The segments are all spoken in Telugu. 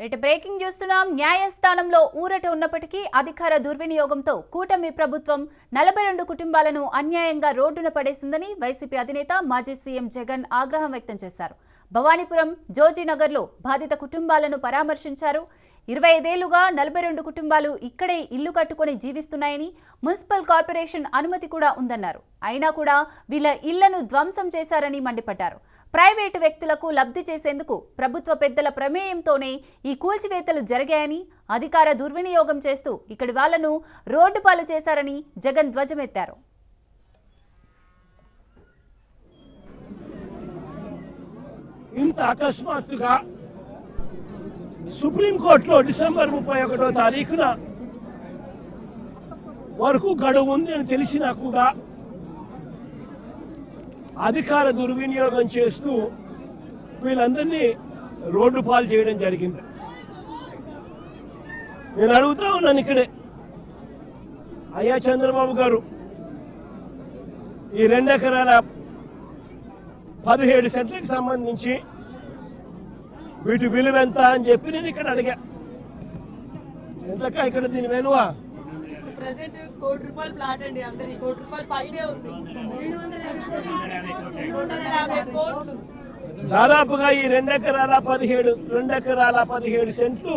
రేటు బ్రేకింగ్ చూస్తున్నాం. న్యాయస్థానంలో ఊరట ఉన్నప్పటికీ అధికార దుర్వినియోగంతో కూటమి ప్రభుత్వం నలభై రెండు కుటుంబాలను అన్యాయంగా రోడ్డున పడేసిందని వైసీపీ అధినేత మాజీ సీఎం జగన్ ఆగ్రహం వ్యక్తం చేశారు. భవానీపురం జోజీనగర్లో బాధిత కుటుంబాలను పరామర్శించారు. ఇరవై ఐదేళ్ళుగా నలభై రెండు కుటుంబాలు ఇక్కడే ఇల్లు కట్టుకొని జీవిస్తున్నాయని మున్సిపల్ కార్పొరేషన్ అనుమతి కూడా ఉందన్నారు. అయినా కూడా వీళ్ళ ఇళ్ళను ధ్వంసం చేశారని మండిపడ్డారు. ప్రైవేటు వ్యక్తులకు లబ్ధి చేసేందుకు ప్రభుత్వ పెద్దల ప్రమేయంతోనే ఈ కూల్చివేతలు జరిగాయని అధికార దుర్వినియోగం చేస్తూ ఇక్కడి వాళ్ళను రోడ్డు పాలు చేశారని జగన్ ధ్వజమెత్తారు. ఇంత అకస్మాత్తుగా సుప్రీంకోర్టులో డిసెంబర్ ముప్పై ఒకటో తారీఖున వరకు గడువు ఉంది అని తెలిసినా కూడా అధికార దుర్వినియోగం చేస్తూ వీళ్ళందరినీ రోడ్డు పాలు చేయడం జరిగింది. నేను అడుగుతా ఉన్నాను ఇక్కడే. అయ్యా చంద్రబాబు గారు ఈ రెండెకరాల పదిహేడు సెంట్లకు సంబంధించి వీటి విలువ ఎంత అని చెప్పి నేను ఇక్కడ అడిగా. ఎంతక్క ఇక్కడ దీని విలువ? ప్రెసెంట్ కోటి రూపాయలు ప్లాట్ అండి అందరి కోటి రూపాయలు పైనే ఉంది. రెండు వందల యాభై కోట్లు. దాదాపుగా ఈ రెండెకరాల పదిహేడు రెండెకరాల పదిహేడు సెంట్లు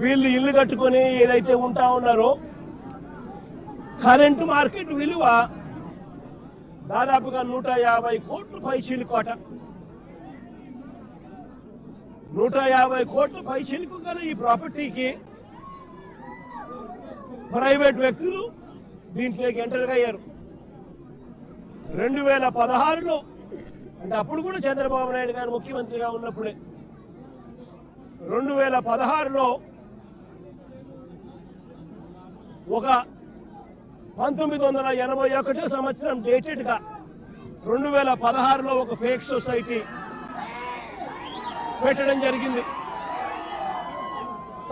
వీళ్ళు ఇల్లు కట్టుకొని ఏదైతే ఉంటా ఉన్నారో కరెంటు మార్కెట్ విలువ దాదాపుగా నూట యాభై కోట్ల పై చిలుకోట నూట యాభై కోట్ల పై గల ఈ ప్రాపర్టీకి ప్రైవేట్ వ్యక్తులు దీంట్లోకి ఎంటర్ అయ్యారు. రెండు వేల పదహారులో అంటే అప్పుడు కూడా చంద్రబాబు నాయుడు గారు ముఖ్యమంత్రిగా ఉన్నప్పుడే రెండు వేల పదహారులో ఒక పంతొమ్మిది వందల ఎనభై ఒకటో సంవత్సరం డేటెడ్గా రెండు వేల పదహారులో ఒక ఫేక్ సొసైటీ పెట్టడం జరిగింది.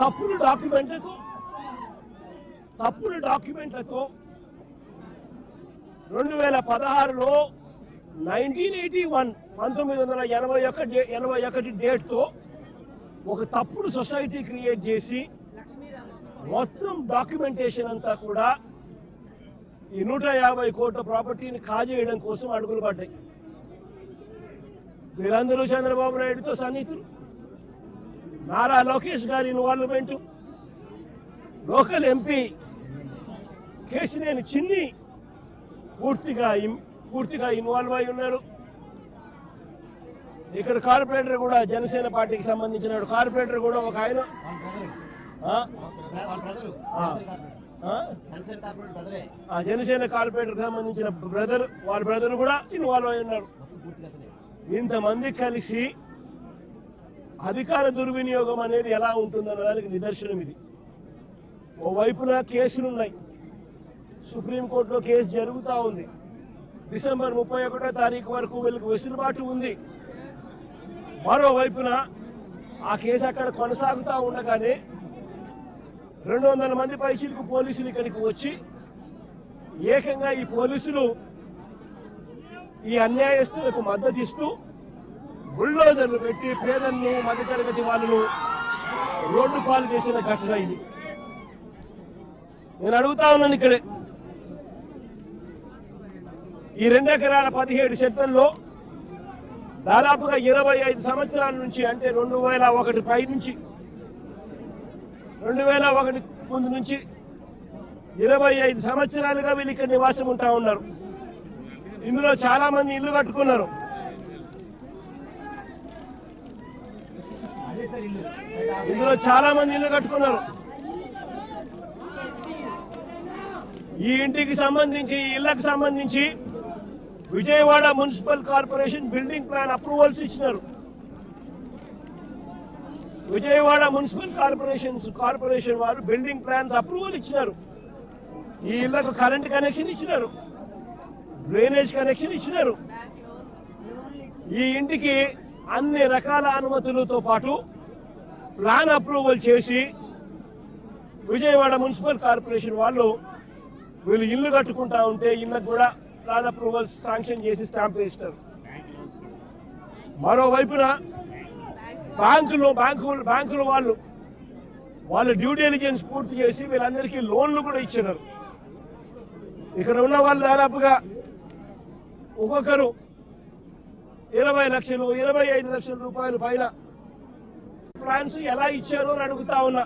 తప్పుడు డాక్యుమెంట్లతో తప్పుడు డాక్యుమెంట్లతో రెండు వేల పదహారులో నైన్టీన్ ఎయిటీ వన్ పంతొమ్మిది వందల ఎనభై ఒక డే- ఎనభై ఒకటి డేట్తో ఒక తప్పుడు సొసైటీ క్రియేట్ చేసి మొత్తం డాక్యుమెంటేషన్ అంతా కూడా ఈ నూట యాభై కోట్ల ప్రాపర్టీని కాజేయడం కోసం అడుగులు పడ్డాయి. వీరందరూ చంద్రబాబు నాయుడుతో సన్నిహితులు. నారా లోకేష్ గారి ఇన్వాల్వ్మెంట్ లోకల్ ఎంపీ కేసినేని చిన్ని పూర్తిగా పూర్తిగా ఇన్వాల్వ్ అయి ఉన్నారు. ఇక్కడ కార్పొరేటర్ కూడా జనసేన పార్టీకి సంబంధించిన కార్పొరేటర్ కూడా ఒక ఆయన. ఆ? జనసేన కార్పొరేటర్ సంబంధించిన బ్రదర్ వాళ్ళ బ్రదర్ కూడా ఇన్వాల్వ్ అయి ఉన్నారు. పూర్తిగా ఇంతమంది కలిసి అధికార దుర్వినియోగం అనేది ఎలా ఉంటుందన్న దానికి నిదర్శనం ఇది. ఓవైపున కేసులు ఉన్నాయి. సుప్రీంకోర్టులో కేసు జరుగుతూ ఉంది. డిసెంబర్ ముప్పై ఒకటో తారీఖు వరకు వీళ్ళకి వెసులుబాటు ఉంది. మరోవైపున ఆ కేసు అక్కడ కొనసాగుతూ ఉండగానే రెండు వందల మంది పైసలకు పోలీసులు ఇక్కడికి వచ్చి ఏకంగా ఈ పోలీసులు ఈ అన్యాయస్తులకు మద్దతు ఇస్తూ బుల్డోజర్లు పెట్టి పేదలను మధ్యతరగతి వాళ్ళను రోడ్డు పాలు చేసిన ఘటన ఇది. నేను అడుగుతా ఉన్నాను ఇక్కడే. ఈ రెండెకరాల పదిహేడు సెంటర్లో దాదాపుగా ఇరవై ఐదు సంవత్సరాల నుంచి అంటే రెండు వేల ఒకటి పై నుంచి రెండు వేల ఒకటి ముందు నుంచి ఇరవై ఐదు సంవత్సరాలుగా వీళ్ళు ఇక్కడ నివాసం ఉంటా ఉన్నారు. ఇందులో చాలా మంది ఇల్లు కట్టుకున్నారు. ఇందులో చాలా మంది ఇల్లు కట్టుకున్నారు. ఈ ఇంటికి సంబంధించి ఈ ఇళ్ళకు సంబంధించి Vijayawada municipal corporation building plan approvals ఇచ్చినారు. విజయవాడ మున్సిపల్ కార్పొరేషన్ కార్పొరేషన్ వారు బిల్డింగ్ ప్లాన్స్ అప్రూవల్ ఇచ్చినారు. ఈ ఇళ్ళకు కరెంట్ కనెక్షన్ ఇచ్చినారు. డ్రైనేజ్ కనెక్షన్ ఇచ్చినారు. ఈ ఇంటికి అన్ని రకాల అనుమతులతో పాటు ప్లాన్ అప్రూవల్ చేసి విజయవాడ మున్సిపల్ కార్పొరేషన్ వాళ్ళు వీళ్ళు ఇల్లు కట్టుకుంటా ఉంటే ఇళ్ళకు కూడా ప్లాన్ అప్రూవల్స్ శాంక్షన్ చేసి స్టాంప్ వేసినారు. మరోవైపున బ్యాంకులు బ్యాంకులు బ్యాంకుల వాళ్ళు వాళ్ళ డ్యూ డెలిజెన్స్ పూర్తి చేసి వీళ్ళందరికీ లోన్లు కూడా ఇచ్చినారు. ఇక్కడ ఉన్న వాళ్ళు దాదాపుగా ఒక్కొక్కరు ఇరవై లక్షలు ఇరవై ఐదు లక్షల రూపాయలు పైన ప్లాన్స్ ఎలా ఇచ్చారు అని అడుగుతా ఉన్నా.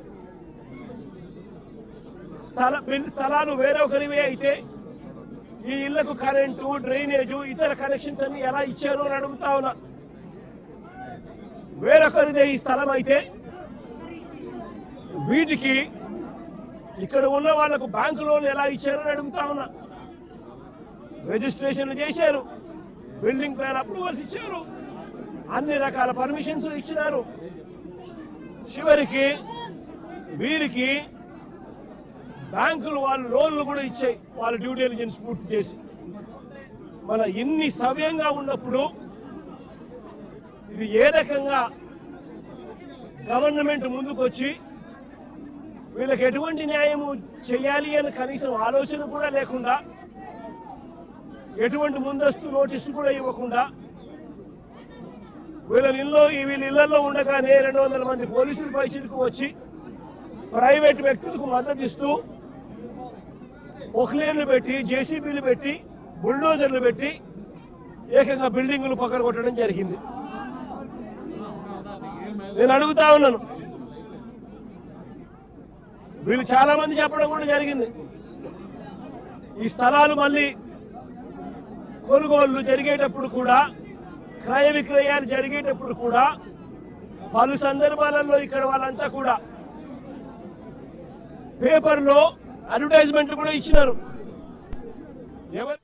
స్థల స్థలాలు వేరొకరివే అయితే ఈ ఇళ్ళకు కరెంటు డ్రైనేజు ఇతర కనెక్షన్స్ అన్ని ఎలా ఇచ్చారు అని అడుగుతా ఉన్నా. వేరొకరిదే ఈ స్థలం అయితే వీటికి ఇక్కడ ఉన్న వాళ్ళకు బ్యాంకు లోన్లు ఎలా ఇచ్చారు అని అడుగుతా ఉన్నా. రిజిస్ట్రేషన్లు చేశారు. బిల్డింగ్ ప్లాన్ అప్రూవల్స్ ఇచ్చారు. అన్ని రకాల పర్మిషన్స్ ఇచ్చినారు. చివరికి వీరికి బ్యాంకులు వాళ్ళు లోన్లు కూడా ఇచ్చాయి. వాళ్ళ డ్యూ డెలిజెన్స్ పూర్తి చేసి. మన ఇన్ని సవ్యంగా ఉన్నప్పుడు ఇది ఏ రకంగా గవర్నమెంట్ ముందుకొచ్చి వీళ్ళకి ఎటువంటి న్యాయము చేయాలి అని కనీసం ఆలోచన కూడా లేకుండా ఎటువంటి ముందస్తు నోటీసు కూడా ఇవ్వకుండా వీళ్ళ ఇల్లు వీళ్ళ ఇళ్ళలో ఉండగానే రెండు వందల మంది పోలీసులు పైచిలకు వచ్చి ప్రైవేట్ వ్యక్తులకు మద్దతు ఇస్తూ ఒక్లేర్లు పెట్టి జేసీబీలు పెట్టి బుల్డోజర్లు పెట్టి ఏకంగా బిల్డింగులు పక్కన కొట్టడం జరిగింది. నేను అడుగుతా ఉన్నాను. వీళ్ళు చాలా మంది చెప్పడం కూడా జరిగింది. ఈ స్థలాలు మళ్ళీ కొనుగోళ్ళు జరిగేటప్పుడు కూడా క్రయ విక్రయాలు జరిగేటప్పుడు కూడా పలు సందర్భాలలో ఇక్కడ వాళ్ళంతా కూడా పేపర్లో అడ్వర్టైజ్మెంట్లు కూడా ఇచ్చినారు. ఎవరు